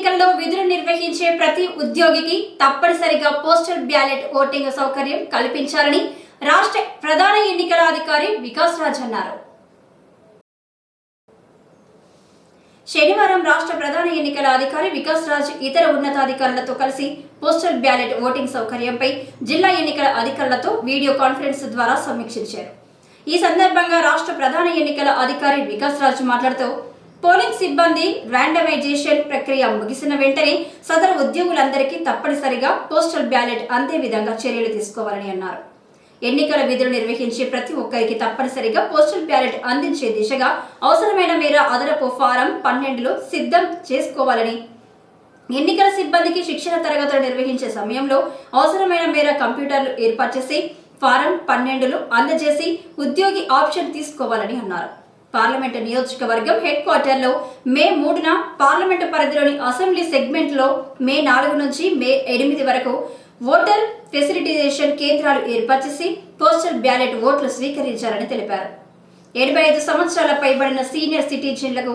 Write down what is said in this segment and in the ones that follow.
ఎన్నికల్లో విధులు నిర్వహించే ప్రతి ఉద్యోగికి తప్పనిసరిగా పోస్టల్ బ్యాలెట్ ఓటింగ్ సౌకర్యం కల్పించాలని రాష్ట్ర ప్రధాన ఎన్నికల అధికారి వికాస్ రాజ్ అన్నారు. శనివారం రాష్ట్ర ప్రధాన ఎన్నికల అధికారి వికాస్ రాజ్ ఇతర ఉన్నతాధికారులతో కలిసి పోస్టల్ బ్యాలెట్ ఓటింగ్ సౌకర్యంపై జిల్లా ఎన్నికల అధికారులతో వీడియో కాన్ఫరెన్స్ ద్వారా సమీక్షించారు. ఈ సందర్భంగా రాష్ట్ర ప్రధాన ఎన్నికల అధికారి వికాస్ రాజ్ మాట్లాడుతూ పోలింగ్ సిబ్బంది ర్యాండమైజేషన్ ప్రక్రియ ముగిసిన వెంటనే సదరు ఉద్యోగులందరికీ తప్పనిసరిగా పోస్టల్ బ్యాలెట్ అందే విధంగా చర్యలు తీసుకోవాలని అన్నారు. ఎన్నికల విధులు నిర్వహించే ప్రతి ఒక్కరికి తప్పనిసరిగా పోస్టల్ బ్యాలెట్ అందించే దిశగా అవసరమైన మేర అదనపు ఫారం పన్నెండులో సిద్ధం చేసుకోవాలని ఎన్నికల సిబ్బందికి శిక్షణ తరగతులు నిర్వహించే సమయంలో అవసరమైన మేర కంప్యూటర్లు ఏర్పాటు చేసి ఫారం పన్నెండులు అందజేసి ఉద్యోగి ఆప్షన్ తీసుకోవాలని అన్నారు. పార్లమెంటు నియోజకవర్గం హెడ్ క్వార్టర్లో మే మూడున పార్లమెంటు పరిధిలోని అసెంబ్లీ సెగ్మెంట్లో మే నాలుగు నుంచి మే ఎనిమిది వరకు ఓటర్ ఫెసిలిటైజేషన్ కేంద్రాలు ఏర్పాటు చేసి పోస్టల్ బ్యాలెట్ ఓట్లు స్వీకరించాలని తెలిపారు. ఎనభై ఐదు సంవత్సరాల పైబడిన సీనియర్ సిటిజన్లకు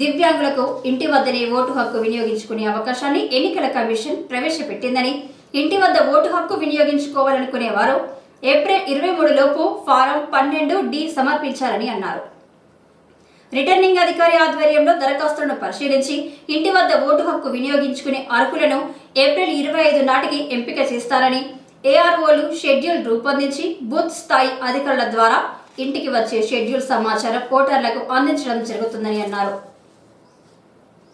దివ్యాంగులకు ఇంటి వద్దనే ఓటు హక్కు వినియోగించుకునే అవకాశాన్ని ఎన్నికల కమిషన్ ప్రవేశపెట్టిందని ఇంటి వద్ద ఓటు హక్కు వినియోగించుకోవాలనుకునే వారు ఏప్రిల్ ఇరవై మూడు లోపు ఫారం పన్నెండు డి సమర్పించాలని అన్నారు. రిటర్నింగ్ అధికారి ఆధ్వర్యంలో దరఖాస్తులను పరిశీలించి ఇంటి వద్ద ఓటు హక్కు వినియోగించుకునే అర్హులను ఏప్రిల్ ఇరవై ఐదు నాటికి ఎంపిక చేస్తారని ఏఆర్ఓలు షెడ్యూల్ రూపొందించి బూత్ స్థాయి అధికారుల ద్వారా ఇంటికి వచ్చే షెడ్యూల్ సమాచారం ఓటర్లకు అందించడం జరుగుతుందని అన్నారు.